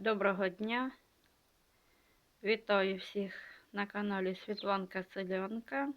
Доброго дня! Вітаю всіх на каналі Світланка Селянка.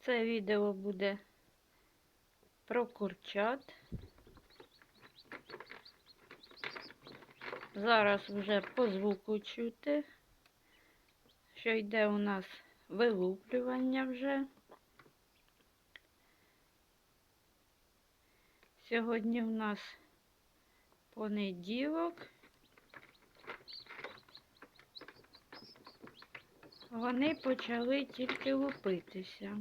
Це відео буде про курчат. Зараз вже по звуку чути, що йде у нас вилуплювання вже. Сьогодні в нас понеділок. Вони почали тільки лупитися.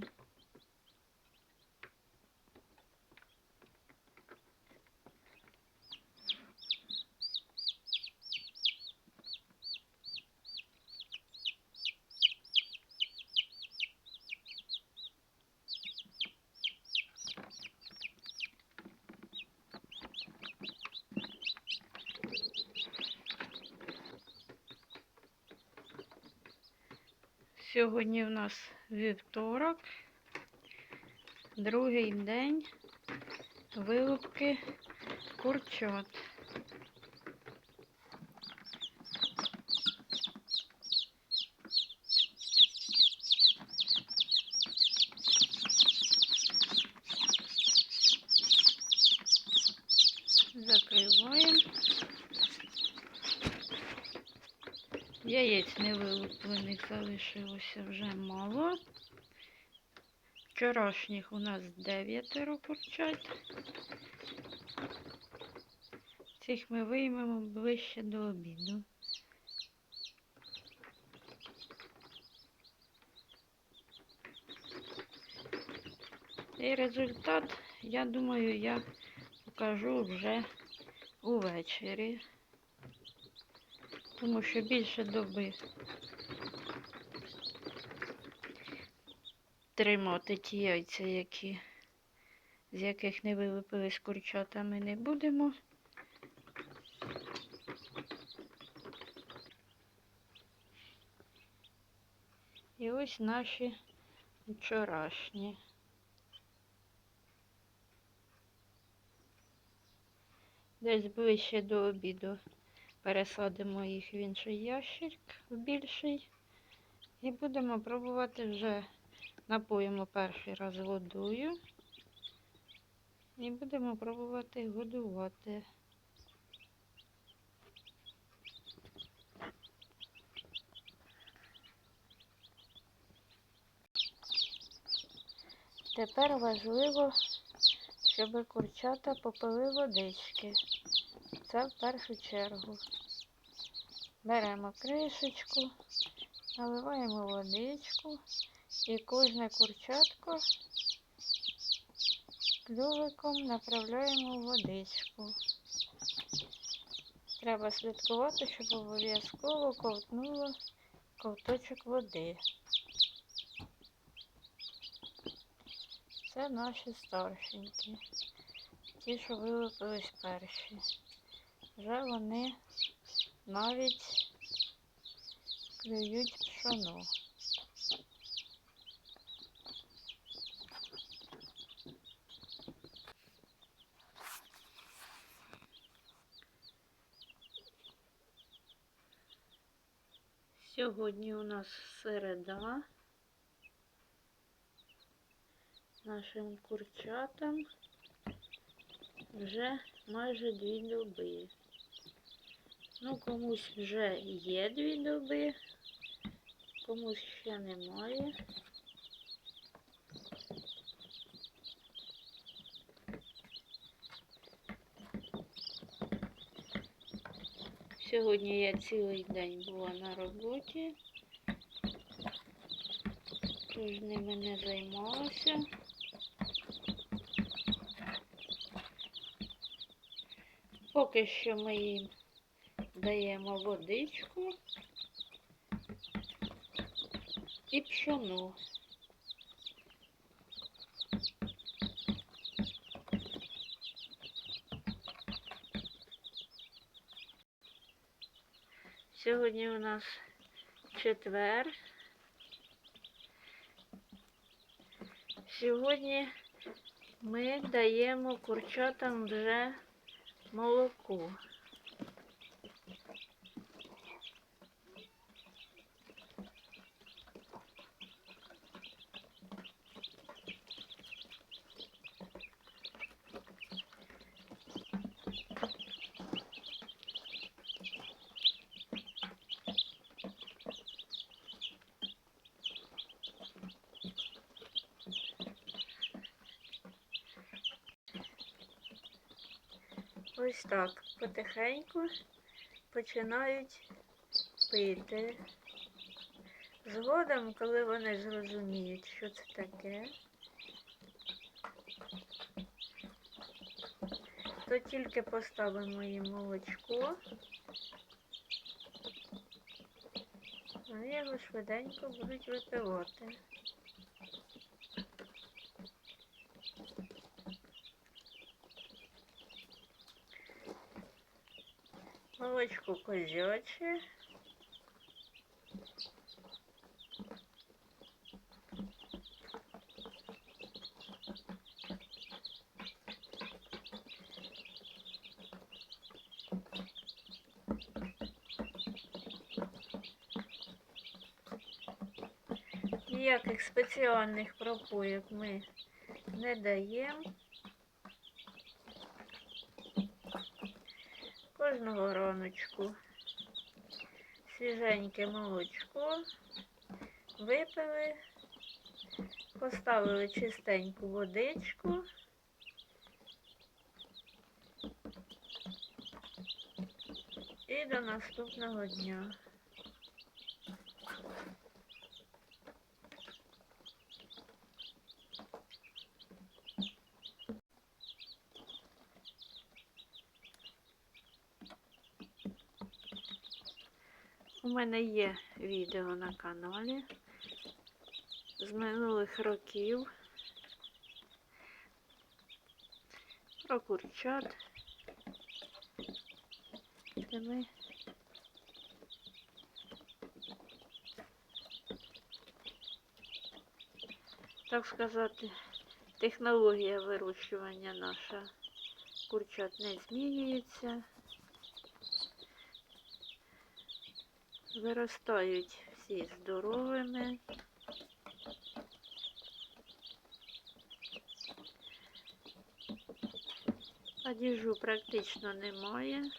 Сьогодні в нас вівторок, другий день вилупки курчат. Яєць не вилуплених залишилося вже мало. Вчорашніх у нас дев'ятеро курчат. Цих ми виймемо ближче до обіду. І результат, я думаю, я покажу вже увечері тому що більше доби тримати ті яйця, які, з яких не вилупились курчата, ми не будемо. І ось наші вчорашні. Десь ближче до обіду пересадимо їх в інший ящик, в більший. І будемо пробувати вже напоїмо перший раз водою. І будемо пробувати годувати. Тепер важливо, щоб курчата попили водички. Це в першу чергу. Беремо кришечку, наливаємо водичку і кожне курчатко клювиком направляємо в водичку. Треба слідкувати, щоб обов'язково ковтнуло ковточок води. Це наші старшенькі. Ті, що вилупились перші. Вже вони навіть клюють пшоно. Сьогодні у нас середа. Нашим курчатам вже майже дві доби. Ну, комусь вже є дві доби, комусь ще немає. Сьогодні я цілий день була на роботі, тож ними не займалася. Поки що ми їм даємо водичку і пшоно. Сьогодні у нас четвер. Сьогодні ми даємо курчатам вже maluco. Ось так потихеньку починають пити. Згодом, коли вони зрозуміють, що це таке, то тільки поставимо їм молочко. Вони його швиденько будуть випивати. Молочко козяче. Ніяких спеціальних пропоїв ми не даємо. Кожного раночку свіженьке молочко випили, поставили чистеньку водичку. І до наступного дня. У мене є відео на каналі з минулих років про курчат. Ми так сказати, технологія вирощування наша курчат не змінюється. Виростають всі здоровими. Падіжу практично немає.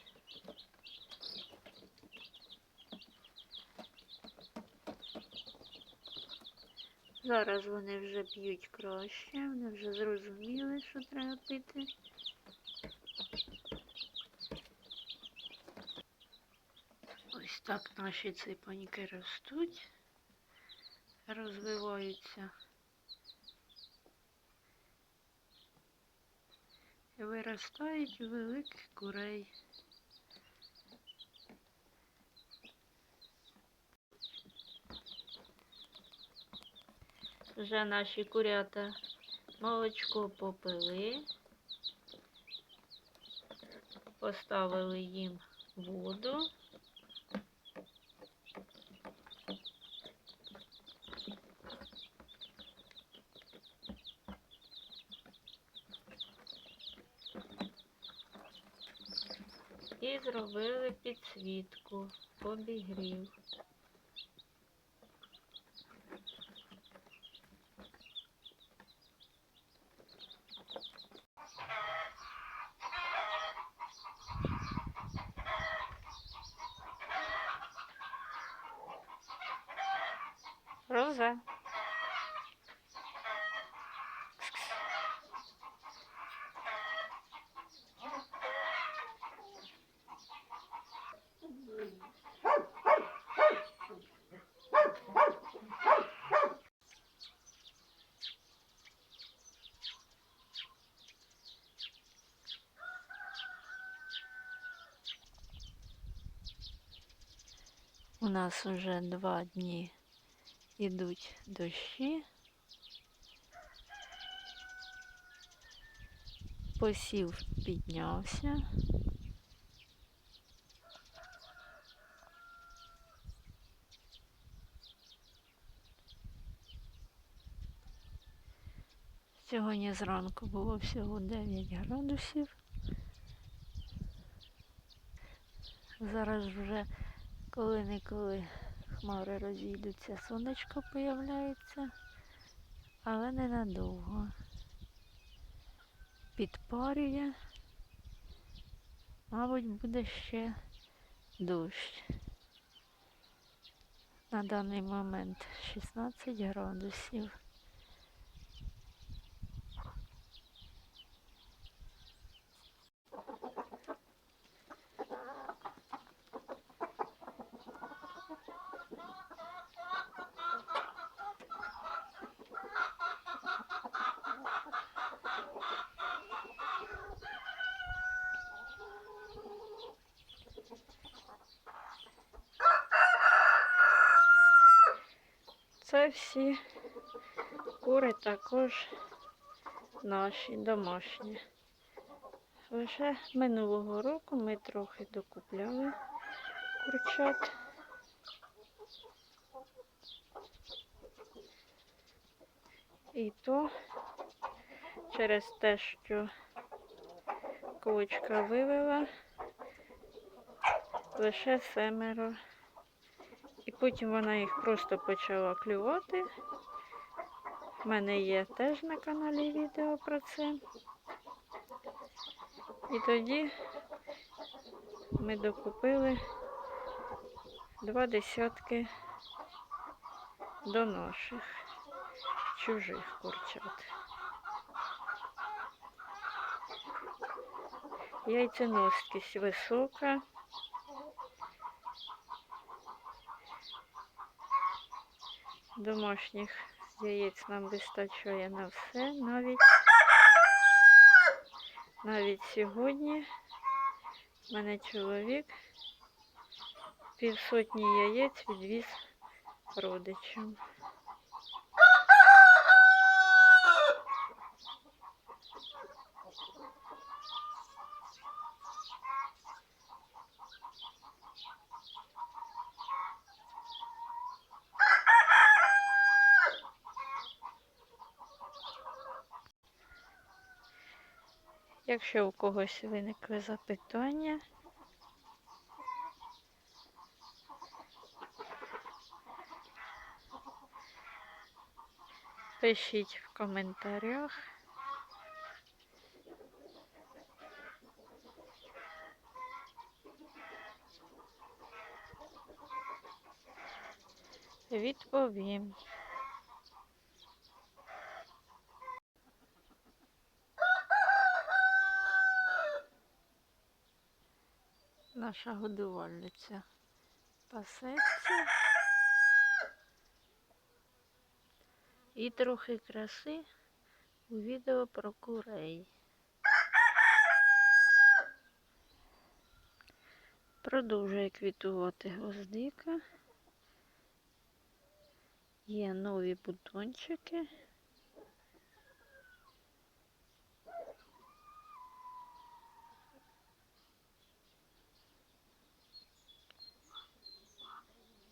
Зараз вони вже п'ють краще, вони вже зрозуміли, що треба пити. Ось так наші ципоньки ростуть, розвиваються. І виростають у великих курей. Вже наші курята молочко попили, поставили їм воду. І зробили підсвітку, обігрів. У нас уже два дні ідуть дощі. Посів піднявся. Сьогодні зранку було всього 9 градусів. Зараз вже коли-неколи хмари розійдуться, сонечко появляється, але ненадовго. Підпарює. Мабуть, буде ще дощ. На даний момент 16 градусів. Це всі кури також наші домашні. Лише минулого року ми трохи докупляли курчат. І то через те, що куличка вивела лише семеро. І потім вона їх просто почала клювати. У мене є теж на каналі відео про це. І тоді ми докупили два десятки до наших чужих курчат. Яйценоскість висока. Домашніх яєць нам вистачає на все, навіть навіть сьогодні в мене чоловік півсотні яєць відвіз родичам. Якщо у когось виникли запитання, пишіть в коментарях. Відповім. Наша годувальниця пасеться. І трохи краси у відео про курей. Продовжує квітувати гвоздика. Є нові бутончики.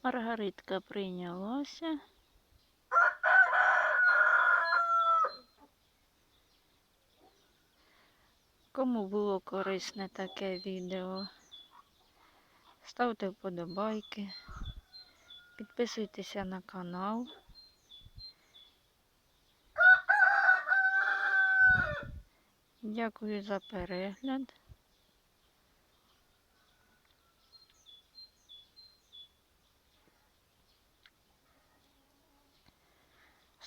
Маргаритка прийнялася. Кому було корисне таке відео, ставте вподобайки, підписуйтеся на канал. Дякую за перегляд.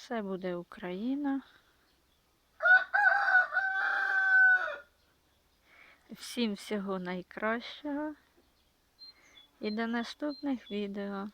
Все буде Україна. Всім всього найкращого і до наступних відео.